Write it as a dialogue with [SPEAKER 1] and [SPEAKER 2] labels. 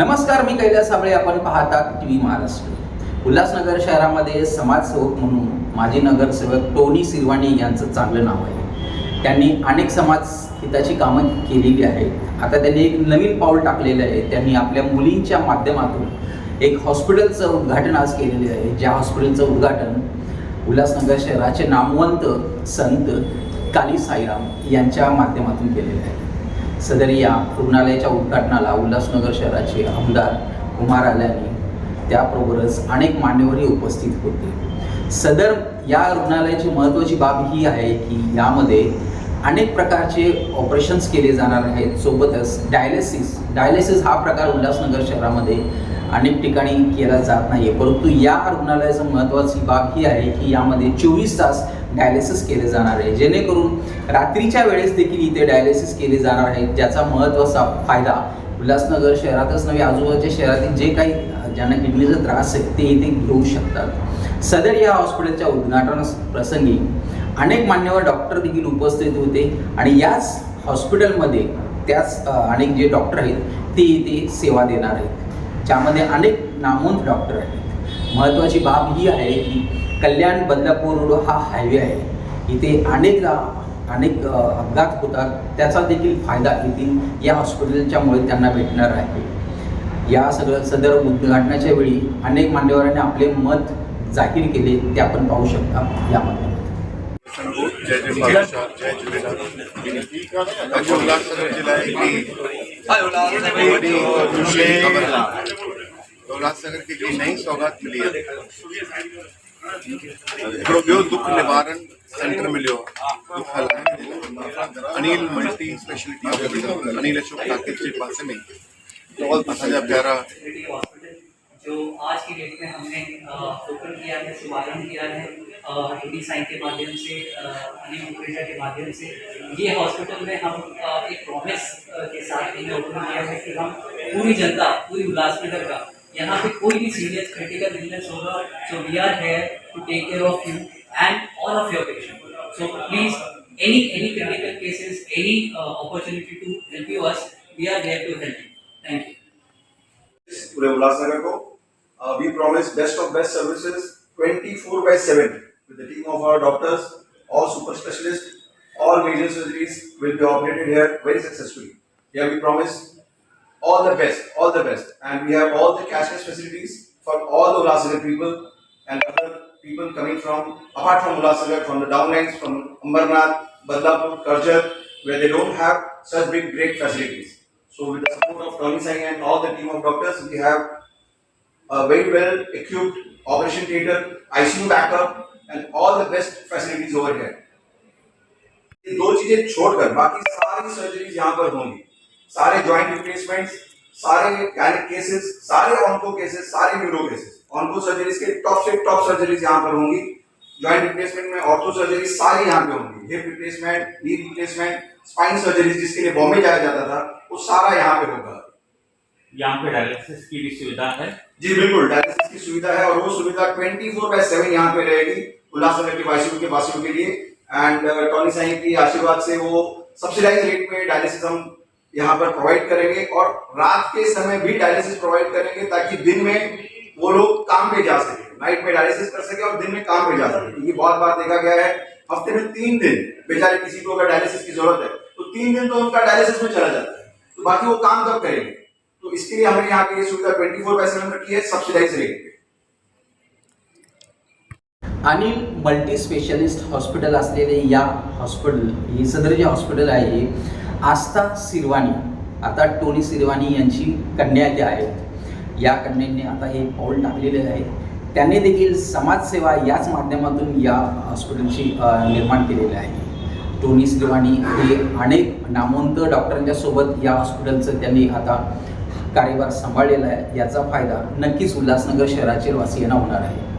[SPEAKER 1] नमस्कार मी कैलास साबळे. आपण पाहतात टी व्ही महाराष्ट्र. उल्हासनगर शहरामध्ये समाजसेवक म्हणून माजी नगरसेवक टोनी सिरवाणी यांचं चांगलं नाव आहे. त्यांनी अनेक समाज हिताची कामं केलेली आहेत. आता त्यांनी एक नवीन पाऊल टाकलेलं आहे. त्यांनी आपल्या मुलींच्या माध्यमातून एक हॉस्पिटलचं उद्घाटन आज केलेले आहे. ज्या हॉस्पिटलचं उद्घाटन उल्हासनगर शहराचे नामवंत संत काली साईराम यांच्या माध्यमातून केलेले आहे. सदर या रुग्णालयाच्या उद्घाटनाला उल्हासनगर शहराचे आमदार कुमार आल्याने त्याबरोबरच अनेक मान्यवरही उपस्थित होते. सदर या रुग्णालयाची महत्त्वाची बाब ही आहे की यामध्ये अनेक प्रकारचे ऑपरेशन्स केले जाणार आहेत. सोबतच डायलिसिस डायलिसिस हा प्रकार उल्हासनगर शहरामध्ये अनेक ठिकाणी केला जात नाही आहे परंतु या रुग्णालयाचं महत्त्वाची बाब ही आहे की यामध्ये चोवीस तास डायलिसिस केले जाणार आहे. जेणेकरून रात्रीच्या वेळेस देखील इथे डायलिसिस केले जाणार आहेत ज्याचा महत्त्वाचा फायदा उल्हासनगर शहरातच नव्हे आजूबाजूच्या शहरातील जे काही ज्यांना किडनीचा त्रास आहे ते इथे घेऊ शकतात. सदर या हॉस्पिटलच्या उद्घाटन प्रसंगी अनेक मान्यवर डॉक्टर देखील उपस्थित होते आणि याच हॉस्पिटलमध्ये त्याच अनेक जे डॉक्टर आहेत ते इथे सेवा देणार आहेत. ज्यामध्ये अनेक नामवंत डॉक्टर आहेत. महत्त्वाची बाब ही आहे की कल्याण बदलापूर रोड हा हायवे आहे. इथे अनेकदा अनेक अपघात होतात. त्याचा देखील फायदा येथील या हॉस्पिटलच्यामुळे त्यांना भेटणार आहे. या सगळं सदर उद्घाटनाच्या वेळी अनेक मान्यवरांनी आपले मत जाहीर केले. ते आपण पाहू शकता यामध्ये.
[SPEAKER 2] उल्हासनगर नई सौगात मिली है हिकिड़ो दुख निवारण सेंटर मिलियो Anil multi specialty Anil Ashok talkies जे पासे में असांजा प्यारा।
[SPEAKER 3] जो आज की डेट में हमने ओपन किया है शुभारंभ किया है हिंदी साइन के माध्यम से अनिल मुखरेजा के माध्यम से ये हॉस्पिटल में हम अ, एक प्रॉमिस के साथ इन्हें ओपन किया है कि हम पूरी जनता पूरी उल्लासनगर का यहाँ पे कोई भी सीरियस क्रिटिकल इलनेस होगा so we are here to take care of you and all of your patient so please any any critical cases any uh, opportunity to help you us we are there to help you thank you
[SPEAKER 4] पूरे उल्लासनगर को we promise best of best services 24 by 7 with the team of our doctors all super specialists all major surgeries will be operated here very successfully here we promise all the best all the best and we have all the cashless facilities for all the Ulhasnagar people and other people coming from apart from Ulhasnagar from the downlines from Ambarnath Badlapur Karjar where they don't have such big great facilities so with the support of Tony Singh and all the team of doctors, we have a very well equipped operation theater, ICU backup, and all the best facilities over here. ये दो चीजें छोड़कर बाकी सारी surgeries यहाँ पर होंगी सारे joint replacements सारे गैनिक केसेस सारे ऑनको केसेस सारे न्यूरो केसेस ऑनको सर्जरीज के टॉप से टॉप सर्जरीज यहाँ पर होंगी। ज्वाइंट रिप्लेसमेंट में ऑर्थो सर्जरी सारी यहाँ पे होंगी। Hip replacement knee replacement spine surgery जिसके लिए बॉम्बे जाया जाता था वो सारा यहाँ पे होगा।
[SPEAKER 5] यहाँ पे डायलिसिस की भी सुविधा है।
[SPEAKER 4] जी बिल्कुल डायलिसिस की सुविधा है और वो सुविधा 24 फोर बाय सेवन यहाँ पे रहेगी उल्लासनगर के वासियों के वासियों के लिए। एंड टॉनी साई की आशीर्वाद से वो सब्सिडाइज रेट में डायलिसिस हम यहाँ पर प्रोवाइड करेंगे और रात के समय भी डायलिसिस प्रोवाइड करेंगे ताकि दिन में वो लोग काम पे जा सके नाइट में डायलिसिस कर सके और दिन में काम पे जा सके। क्योंकि बहुत बार देखा गया है, हफ़्ते में तीन दिन बेचारे किसी को अगर डायलिसिस की ज़रूरत है तो तीन दिन तो उनका डायलिसिस में चला जाता है। तो बाकी वो काम कब करेंगे? तो इसके लिए हमने यहाँ पे ये सुविधा ट्वेंटी फोर बाय सेवन रखी है subsidized rate
[SPEAKER 1] Anil multi specialist hospital असलेले या हॉस्पिटल ही सदर जे हॉस्पिटल आहे, आस्था सिरवाणी आता टोनी सिरवाणी यांची कन्या ज्या आहेत. या कन्यांनी आता हे पाऊल टाकलेले आहे त्यांनी देखील समाजसेवा याच माध्यमातून या हॉस्पिटलची निर्माण केलेली आहे. टोनी सिरवाणी हे अनेक नामवंत डॉक्टरांच्या सोबत या हॉस्पिटलचं त्यांनी आता कार्यभार सांभाळलेला आहे. याचा फायदा नक्कीच उल्हासनगर शहराचे वासियांना होणार आहे.